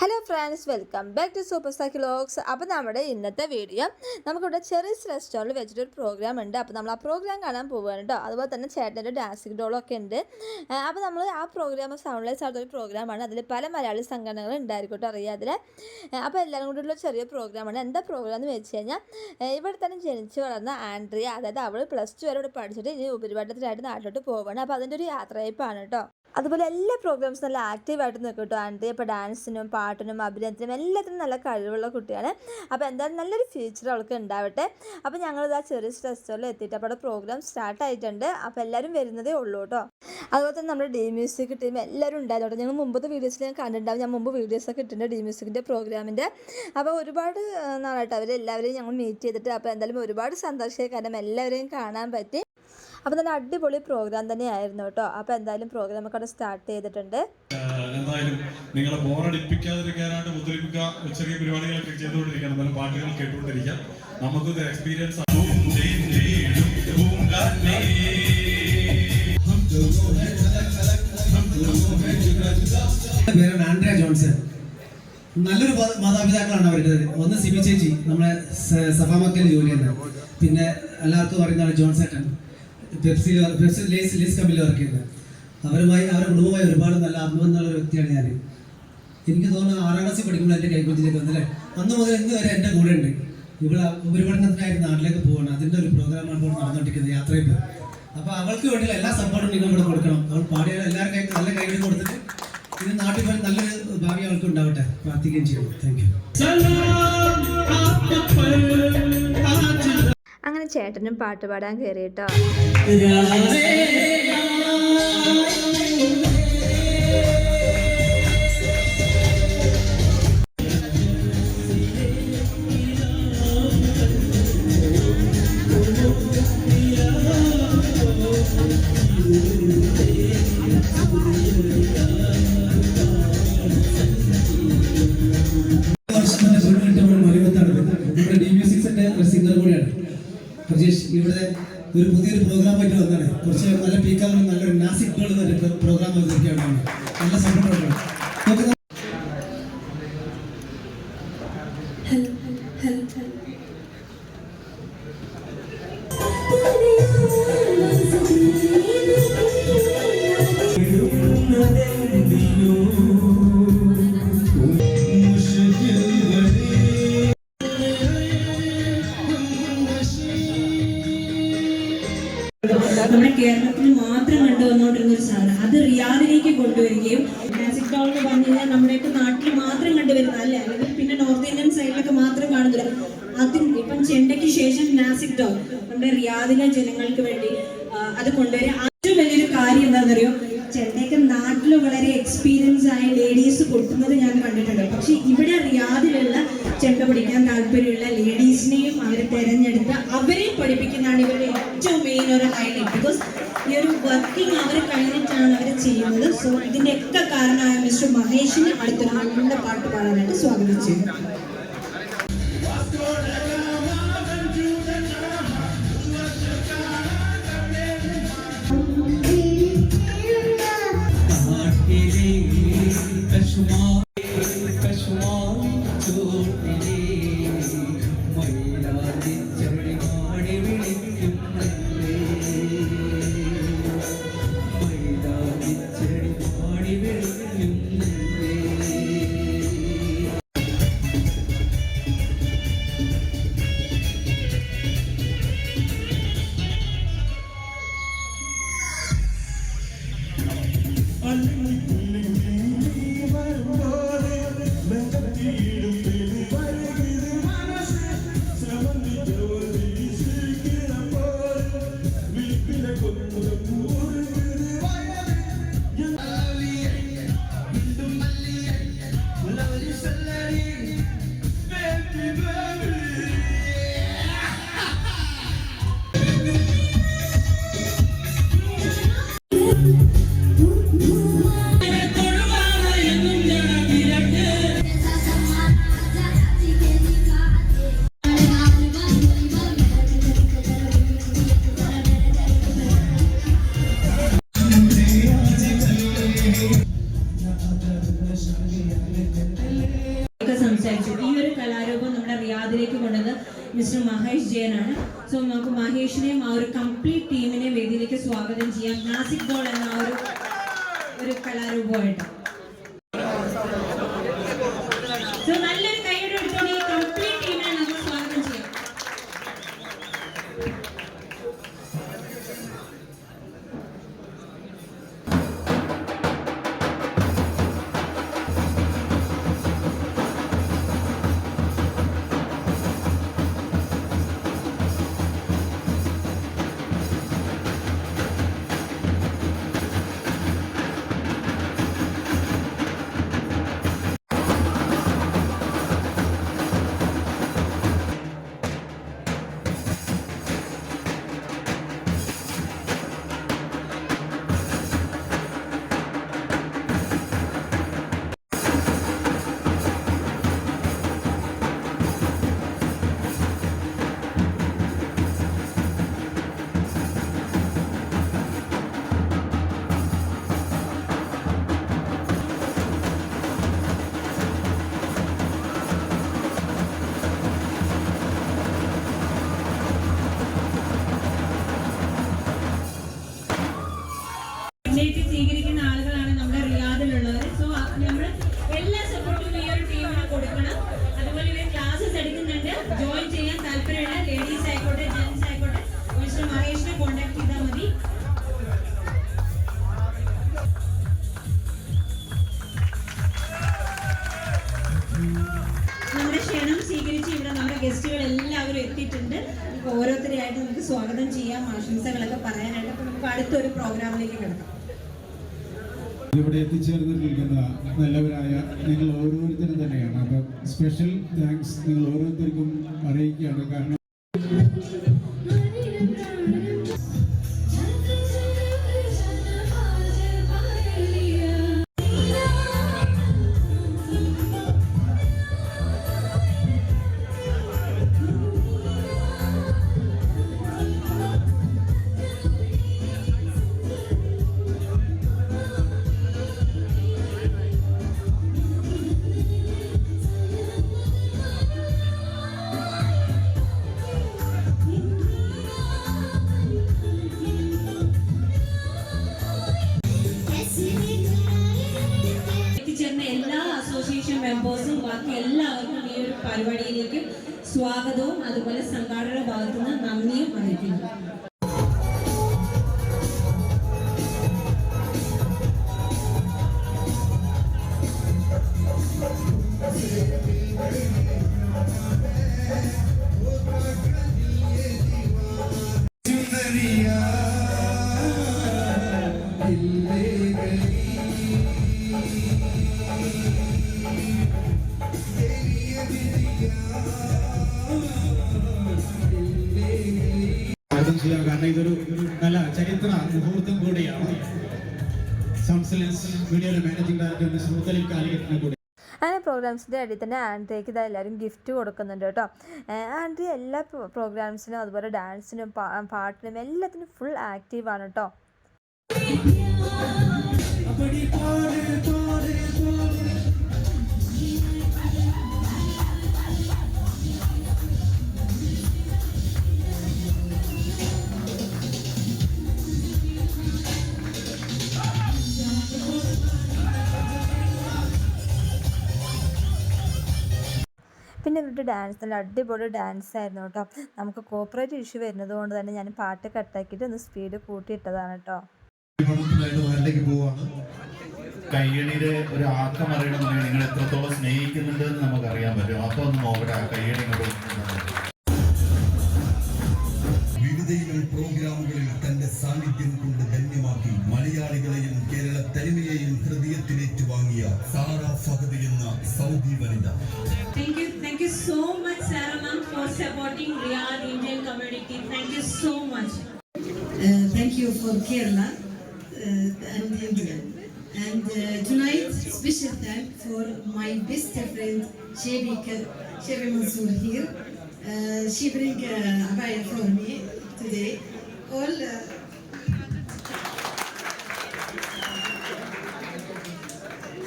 Hello friends welcome back to super star clocks അപ്പോൾ നമ്മുടെ ഇന്നത്തെ വീഡിയോ നമുക്കിവിടെ ചെറിയസ് റെസ്റ്റോറന്റിൽ വെച്ചിട്ടൊരു പ്രോഗ്രാം ഉണ്ട്. അപ്പോൾ നമ്മൾ ആ പ്രോഗ്രാം കാണാൻ പോവുകയാണ് കേട്ടോ അതുപോലെ തന്നെ ചേട്ടന്റെ ഡാൻസിങ് ഡോളൊക്കെ ഉണ്ട്. അപ്പോൾ നമ്മൾ ആ പ്രോഗ്രാം സൗണ്ട്ലെസ് ആയിട്ടുള്ള ഒരു പ്രോഗ്രാമാണ് അതിൽ പല മലയാളി സംഘടനകൾ ഉണ്ടായിരിക്കട്ടോ അറിയാതിൽ അപ്പോൾ എല്ലാവരും കൂടിയുള്ള ചെറിയ പ്രോഗ്രാമാണ് എന്താ പ്രോഗ്രാം എന്ന് വെച്ച് കഴിഞ്ഞാൽ ഇവിടെ തന്നെ ജനിച്ച് വളർന്ന ആൻഡ്രിയ അതായത് അവൾ പ്ലസ് ടു വരെ ഇവിടെ പഠിച്ചിട്ട് ഇനി ഉപരിപഠനത്തിനായിട്ട് നാട്ടിലോട്ട് പോവുകയാണ് അപ്പോൾ അതിന്റെ ഒരു യാത്രയപ്പാണ് കേട്ടോ അതുപോലെ എല്ലാ പ്രോഗ്രാംസും നല്ല ആക്റ്റീവായിട്ട് നിൽക്കും കേട്ടോ ആൻഡ് ഇപ്പോൾ ഡാൻസിനും പാട്ടിനും അഭിനയത്തിനും എല്ലാത്തിനും നല്ല കഴിവുള്ള കുട്ടിയാണ്. അപ്പോൾ എന്തായാലും നല്ലൊരു ഫ്യൂച്ചർ അവൾക്ക് ഉണ്ടാവട്ടെ. അപ്പോൾ ഞങ്ങളിത് ആ ചെറിയ റെസ്റ്റോറന്റിൽ എത്തിയിട്ട് അപ്പോൾ പ്രോഗ്രാം സ്റ്റാർട്ട് ആയിട്ടുണ്ട്. അപ്പോൾ എല്ലാവരും വരുന്നതേ ഉള്ളൂ കേട്ടോ അതുപോലെ തന്നെ നമ്മുടെ ഡി മ്യൂസിക് ടീം എല്ലാവരും ഉണ്ടായിരുന്നു ഞങ്ങൾ മുമ്പത്തെ വീഡിയോസിൽ ഞാൻ കണ്ടിട്ടുണ്ടാവും. ഞാൻ മുമ്പ് വീഡിയോസൊക്കെ ഇട്ടിട്ടുണ്ട് ഡി മ്യൂസിക്കിന്റെ പ്രോഗ്രാമിന്റെ അപ്പോൾ ഒരുപാട് നാളായിട്ട്. അവരെല്ലാവരെയും ഞങ്ങൾ മീറ്റ് ചെയ്തിട്ട് അപ്പോൾ എന്തായാലും ഒരുപാട് സന്തോഷമായി. കാരണം എല്ലാവരെയും കാണാൻ പറ്റി. അപ്പോൾ നല്ല അടിപൊളി പ്രോഗ്രാം തന്നെയായിരുന്നു കേട്ടോ. അപ്പോൾ എന്തായാലും പ്രോഗ്രാം ഒക്കെ അവിടെ സ്റ്റാർട്ട് ചെയ്തിട്ടുണ്ട് എന്തായാലും നിങ്ങളെ ബോറടിപ്പിക്കാതിരിക്കാനായിട്ട് മുദ്രിപ്പിക്കുക ചെറിയ പരിപാടികളൊക്കെ ചെയ്തുകൊണ്ടിരിക്കണം നല്ല പാട്ടുകൾ കേട്ടുകൊണ്ടിരിക്കാം. നമുക്കൊരു എക്സ്പീരിയൻസ് പേരാണ് ആൻഡ്രിയ ജോൺസൺ. നല്ലൊരു മാതാപിതാക്കളാണ് അവരുടെ ഒന്ന് സിബി ചേച്ചി നമ്മളെ സഫാമക്കൽ സഭാമക്കൽ ജോലി ചെയ്യുന്നത് പിന്നെ എല്ലാവർക്കും പറയുന്നതാണ് ജോൺസേട്ടൻ പെപ്സിയിൽ പെപ്സി ലേസ് ലേസ് കമ്പനിയിൽ വർക്ക് ചെയ്യുന്നത്. അവരുമായി അവരുടെ കുടുംബമായി ഒരുപാട് നല്ല ഒരു വ്യക്തിയാണ് ഞാൻ എനിക്ക് തോന്നുന്നു ആറാം ക്ലാസ്സിൽ പഠിക്കുമ്പോൾ എന്റെ കൈക്കുഞ്ഞിലേക്ക് വന്നല്ലേ? അന്ന് മുതൽ ഇന്ന് വരെ എന്റെ കൂടെ ഉണ്ട്. ഇവിടെ ഉപരിപഠനത്തിനായിട്ട് നാട്ടിലേക്ക് പോകണം അതിന്റെ ഒരു പ്രോഗ്രാമാണ് ഇപ്പോൾ നടന്നുകൊണ്ടിരിക്കുന്നത് യാത്രയിൽ അപ്പോൾ അവൾക്ക് വേണ്ടിയുള്ള എല്ലാ സപ്പോർട്ടും നിങ്ങൾ ഇവിടെ കൊടുക്കണം. അവൾ പാടിയ എല്ലാവരും കൈ നല്ല കൈകൾ കൊടുത്തിട്ട് ഇത് നാട്ടിൽ പോയി നല്ലൊരു ഭാവി അവൾക്ക് ഉണ്ടാവട്ടെ. പ്രാർത്ഥിക്കുകയും ചെയ്യും. താങ്ക് യു ചേട്ടനും പാട്ട് പാടാൻ കയറി കേട്ടോ വർഷം തന്നെ പെണ്ണ് കിട്ടുമ്പോൾ മലിമത്താണ് നമ്മുടെ ഡി മ്യൂസിക്സിന്റെ ഒരു സിംഗർ കൂടിയാണ് പ്രജേഷ് ഇവിടെ ഒരു പുതിയൊരു പ്രോഗ്രാം ആയിട്ട് വന്നാണ് കുറച്ച് നല്ല പീക്കാവുന്ന നല്ലൊരു നാസിക് എന്നൊരു പ്രോഗ്രാം അവതരിക്കുകയാണ് നല്ല സപ്പോർട്ടാണ് ഡോൾ എന്ന് പറഞ്ഞു കഴിഞ്ഞാൽ നമ്മുടെയൊക്കെ നാട്ടിൽ മാത്രം കണ്ടുവരുന്ന അല്ലെ? അല്ലെങ്കിൽ പിന്നെ നോർത്ത് ഇന്ത്യൻ സൈഡിലൊക്കെ മാത്രം കാണുന്നില്ല. അതും ഇപ്പം ചെണ്ടയ്ക്ക് ശേഷം നാസിക് ഡോ നമ്മുടെ റിയാദിലെ ജനങ്ങൾക്ക് വേണ്ടി അത് കൊണ്ടുവരിക തെരഞ്ഞെടുത്ത് അവരെ പഠിപ്പിക്കുന്നതാണ് ഇവരുടെ ഏറ്റവും മെയിൻ ഒരു ഹൈലൈറ്റ് ബിക്കോസ് ഈ ഒരു വർക്കിംഗ് അവർ കഴിഞ്ഞിട്ടാണ് അവർ ചെയ്യുന്നത്. സോ ഇതിന്റെ ഒക്കെ കാരണമായ മിസ്റ്റർ മഹേഷിനെ അടുത്തൊരു നല്ല പാട്ട് പാടാനായിട്ട് സ്വാഗതം ചെയ്യുന്നു ും. മിസ്റ്റർ മഹേഷ് ജയനാണ്. സോ നമുക്ക് മഹേഷിനെയും ആ ഒരു കംപ്ലീറ്റ് ടീമിനെ വേദിയിലേക്ക് സ്വാഗതം ചെയ്യാം. നാസിക് ബോൾ എന്ന ഒരു ഒരു കലാരൂപമായിട്ട് ഗസ്റ്റുകൾ എല്ലാവരും എത്തിയിട്ടുണ്ട്. നമുക്ക് ഓരോരുത്തരെയായിട്ട് നമുക്ക് സ്വാഗതം ചെയ്യാം ആശംസകളൊക്കെ പറയാനായിട്ട്. അപ്പോൾ നമുക്ക് അടുത്തൊരു പ്രോഗ്രാമിലേക്ക് കിടക്കാം. ഇവിടെ എത്തിച്ചേർന്നിരിക്കുന്ന നല്ലവരായ നിങ്ങൾ ഓരോരുത്തരും തന്നെയാണ്. അപ്പം സ്പെഷ്യൽ താങ്ക്സ് നിങ്ങൾ ഓരോരുത്തർക്കും അറിയിക്കുകയാണ്. കാരണം പരിപാടിയിലേക്ക് സ്വാഗതവും അതുപോലെ സംഘാടകരുടെ ഭാഗത്തുനിന്ന് നന്ദിയും അറിയിക്കുന്നു. സ്വാഗതം ചെയ്യാം കാരണം ഇതൊരു നല്ല ചരിത്ര മുഹൂർത്തം കൂടിയാണ്. സംസലൻസ് മീഡിയയുടെ മാനേജിംഗ് ഡയറക്ടർ മിസ്റ്റർ മുത്തലിം കാലിക്കറ്റിനെ കൂടി. അങ്ങനെ പ്രോഗ്രാംസിന്റെ ഇടയിൽ തന്നെ ആൻഡ്രിയക്ക് ഇതാ എല്ലാവരും ഗിഫ്റ്റ് കൊടുക്കുന്നുണ്ട് കേട്ടോ. ആൻഡ്രി എല്ലാ പ്രോഗ്രാംസിനും അതുപോലെ ഡാൻസിനും പാട്ടിനും എല്ലാത്തിനും ഫുൾ ആക്റ്റീവാണ് കേട്ടോ. പിന്നെ ഇവരുടെ ഡാൻസ് നല്ല അടിപൊളി ഡാൻസ് ആയിരുന്നു കേട്ടോ. നമുക്ക് കോപ്പറേറ്റ് ഇഷ്യൂ വരുന്നത് കൊണ്ട് തന്നെ ഞാൻ പാട്ട് കട്ടാക്കിയിട്ട് ഒന്ന് സ്പീഡ് കൂട്ടിയിട്ടതാണ് കേട്ടോ. കയ്യണിയുടെ ഒരു ആക്കം അറിയണമെന്നുണ്ടെങ്കിൽ നിങ്ങൾ എത്രത്തോളം സ്നേഹിക്കുന്നുണ്ട് എന്ന് നമുക്ക് അറിയാൻ പറ്റും. അപ്പൊ ഒന്ന് നോക്കട്ടെ ആ കയ്യണി പ്രോഗ്രാമുകളിൽ തന്റെ സാന്നിധ്യം കൊണ്ട് ധന്യമാക്കി മലയാളികളെയും കേരള തനിമയെയും ഹൃദയത്തിലേറ്റു വാങ്ങിയ സാറ ഫഹദ് എന്ന സൗദി വനിത. Supporting Riyadh Indian community. Thank you so much. Uh, thank you for Kerala uh, and India. And uh, tonight, special thank for my best friend Shebi Shebi Mansour here. Uh, she bring uh, abaya for me today. All. Uh,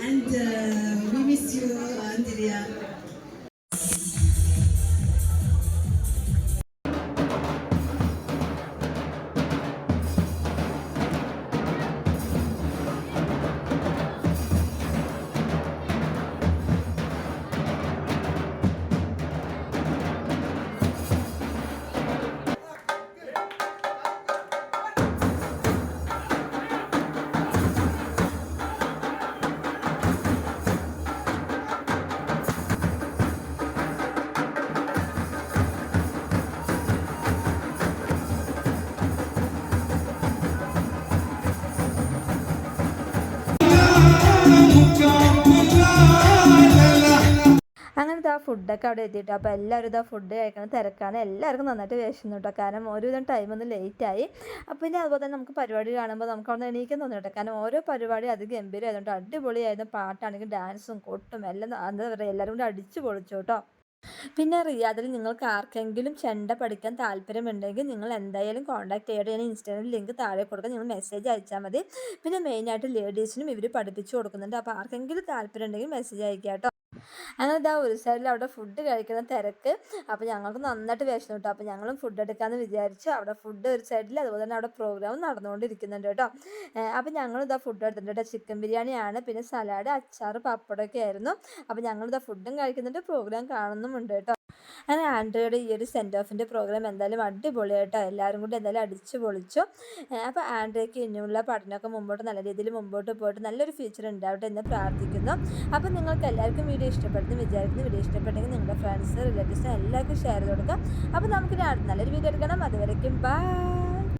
and uh, we miss you, Andrea. ഇതാ ഫുഡൊക്കെ അവിടെ എത്തിയിട്ട് അപ്പോൾ എല്ലാവരും ഇതാ food കഴിക്കുന്ന തിരക്കാണ്. എല്ലാവർക്കും നന്നായിട്ട് വിശന്നു കേട്ടോ കാരണം ഒരുവിധം ടൈം ഒന്ന് ലേറ്റായി അപ്പോൾ പിന്നെ അതുപോലെ തന്നെ നമുക്ക് പരിപാടി കാണുമ്പോൾ നമുക്ക് അവിടെ എണീക്കാൻ തോന്നി കേട്ടോ കാരണം ഓരോ പരിപാടി അത് ഗംഭീരമായതുകൊണ്ട് അടിപൊളിയായിരുന്നു. പാട്ടാണെങ്കിൽ ഡാൻസും കൊട്ടും എല്ലാം എന്താ പറയുക എല്ലാവരും കൂടി അടിച്ചു പൊളിച്ചു കേട്ടോ പിന്നെ റിയാദിൽ നിങ്ങൾക്ക് ആർക്കെങ്കിലും ചെണ്ട പഠിക്കാൻ താല്പര്യമുണ്ടെങ്കിൽ നിങ്ങൾ എന്തായാലും കോൺടാക്ട് ചെയ്യട്ടെ. ഞാൻ ഇൻസ്റ്റാഗ്രാമിൽ ലിങ്ക് താഴെ കൊടുക്കാം. നിങ്ങൾ മെസ്സേജ് അയച്ചാൽ മതി. പിന്നെ മെയിനായിട്ട് ലേഡീസിനും ഇവർ പഠിപ്പിച്ചു കൊടുക്കുന്നുണ്ട്. അപ്പോൾ ആർക്കെങ്കിലും താല്പര്യം ഉണ്ടെങ്കിൽ മെസ്സേജ് അയക്കാം കേട്ടോ അങ്ങനെ ഇതാ ഒരു സൈഡിൽ അവിടെ ഫുഡ് കഴിക്കുന്ന തിരക്ക്. അപ്പോൾ ഞങ്ങൾക്ക് നന്നായിട്ട് വിശന്നു കേട്ടോ അപ്പോൾ ഞങ്ങളും ഫുഡ് എടുക്കാമെന്ന് വിചാരിച്ചു. അവിടെ ഫുഡ് ഒരു സൈഡിൽ അതുപോലെ തന്നെ അവിടെ പ്രോഗ്രാം നടന്നുകൊണ്ടിരിക്കുന്നുണ്ട് കേട്ടോ അപ്പോൾ ഞങ്ങൾ ഇതാ ഫുഡ് എടുത്തിട്ടുണ്ട് കേട്ടോ ചിക്കൻ ബിരിയാണിയാണ് പിന്നെ സലാഡ് അച്ചാർ പപ്പടമൊക്കെ ആയിരുന്നു. അപ്പോൾ ഞങ്ങളിതാ ഫുഡും കഴിക്കുന്നുണ്ട് പ്രോഗ്രാം കാണുന്നുമുണ്ട് കേട്ടോ അങ്ങനെ ആൻഡ്രോയുടെ ഈ ഒരു സെൻഡ് ഓഫിന്റെ പ്രോഗ്രാം എന്തായാലും അടിപൊളിയായിട്ടോ എല്ലാവരും കൂടി എന്തായാലും അടിച്ചു പൊളിച്ചു. അപ്പോൾ ആൻഡ്രോയ്ക്ക് ഇനിയുള്ള പഠനമൊക്കെ മുമ്പോട്ട് നല്ല രീതിയിൽ മുമ്പോട്ട് പോയിട്ട് നല്ലൊരു ഫ്യൂച്ചർ ഉണ്ടാവട്ടെ എന്ന് പ്രാർത്ഥിക്കുന്നു. അപ്പോൾ നിങ്ങൾക്ക് എല്ലാവർക്കും വീഡിയോ ഇഷ്ടപ്പെടുന്നു വിചാരിക്കുന്നു. വീഡിയോ ഇഷ്ടപ്പെട്ടെങ്കിൽ നിങ്ങളുടെ ഫ്രണ്ട്സ് റിലേറ്റീവ്സിന് എല്ലാവർക്കും ഷെയർ ചെയ്ത് കൊടുക്കാം അപ്പോൾ അടുത്ത നല്ലൊരു വീഡിയോ എടുക്കണം. അതുവരയ്ക്കും ബൈ